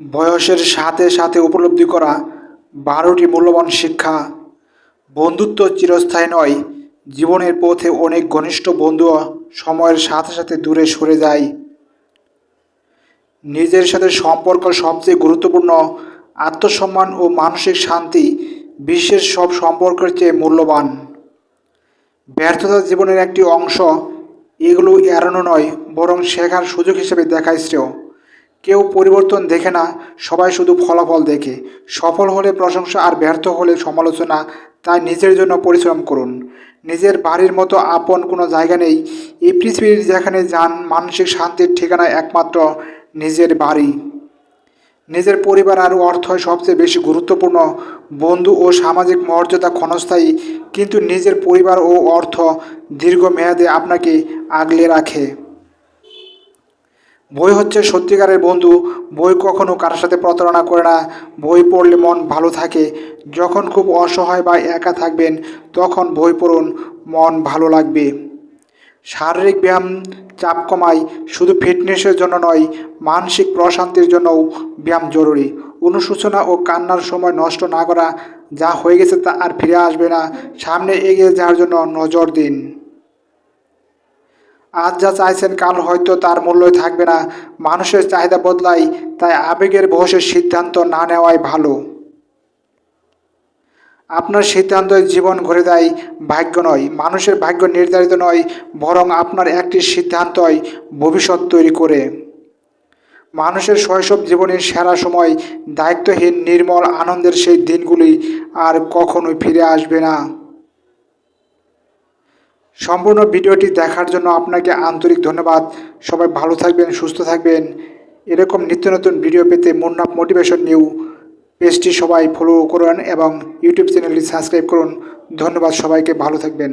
বয়সের সাথে সাথে উপলব্ধি করা বারোটি মূল্যবান শিক্ষা, বন্ধুত্ব চিরস্থায়ী নয়, জীবনের পথে অনেক ঘনিষ্ঠ বন্ধুও সময়ের সাথে সাথে দূরে সরে যায়। নিজের সাথে সম্পর্ক সবচেয়ে গুরুত্বপূর্ণ, আত্মসম্মান ও মানসিক শান্তি বিশ্বের সব সম্পর্কের চেয়ে মূল্যবান। ব্যর্থতা জীবনের একটি অংশ, এগুলো এড়ানো নয়, বরং শেখার সুযোগ হিসেবে দেখায় শ্রেয়। কেউ পরিবর্তন দেখে না, সবাই শুধু ফলাফল দেখে। সফল হলে প্রশংসা আর ব্যর্থ হলে সমালোচনা, তাই নিজের জন্য পরিশ্রম করুন। নিজের বাড়ির মতো আপন কোনো জায়গা নেই। এই পৃথিবীর যেখানে যান, মানসিক শান্তির ঠিকানা একমাত্র নিজের বাড়ি। নিজের পরিবার আর অর্থই সবচেয়ে বেশি গুরুত্বপূর্ণ। বন্ধু ও সামাজিক মর্যাদা ক্ষণস্থায়ী, কিন্তু নিজের পরিবার ও অর্থ দীর্ঘমেয়াদে আপনাকে আগলে রাখে। বই হচ্ছে সত্যিকারের বন্ধু। বই কখনো কারোর সাথে প্রতারণা করে না। বই পড়লে মন ভালো থাকে। যখন খুব অসহায় বা একা থাকবেন, তখন বই পড়ুন। মন ভালো লাগবে। শারীরিক ব্যায়াম, চাপ কমায় শুধু ফিটনেসের জন্য নয়, মানসিক প্রশান্তির জন্যও ব্যায়াম জরুরি। অনুশোচনা ও কান্নার সময় নষ্ট না করা। যা হয়ে গেছে তা আর ফিরে আসবে না। সামনে এগিয়ে যাওয়ার জন্য নজর দিন। আজ যা চাইছেন কাল হয়তো তার মূল্যই থাকবে না। মানুষের চাহিদা বদলায় তাই আবেগের বসে সিদ্ধান্ত না নেওয়াই ভালো। আপনার সিদ্ধান্তই জীবন ঘুরে দেয়, ভাগ্য নয়। মানুষের ভাগ্য নির্ধারিত নয়, বরং আপনার একটি সিদ্ধান্তই ভবিষ্যৎ তৈরি করে। মানুষের শৈশব জীবনের সেরা সময়, দায়িত্বহীন, নির্মল, আনন্দের সেই দিনগুলি আর কখনোই ফিরে আসবে না। সম্পূর্ণ ভিডিওটি দেখার জন্য আপনাকে আন্তরিক ধন্যবাদ। সবাই ভালো থাকবেন, সুস্থ থাকবেন। এরকম নিত্য নতুন ভিডিও পেতে মুন্নাফ মোটিভেশন নিউ পেজটি সবাই ফলো করুন এবং ইউটিউব চ্যানেলটি সাবস্ক্রাইব করুন। ধন্যবাদ সবাইকে, ভালো থাকবেন।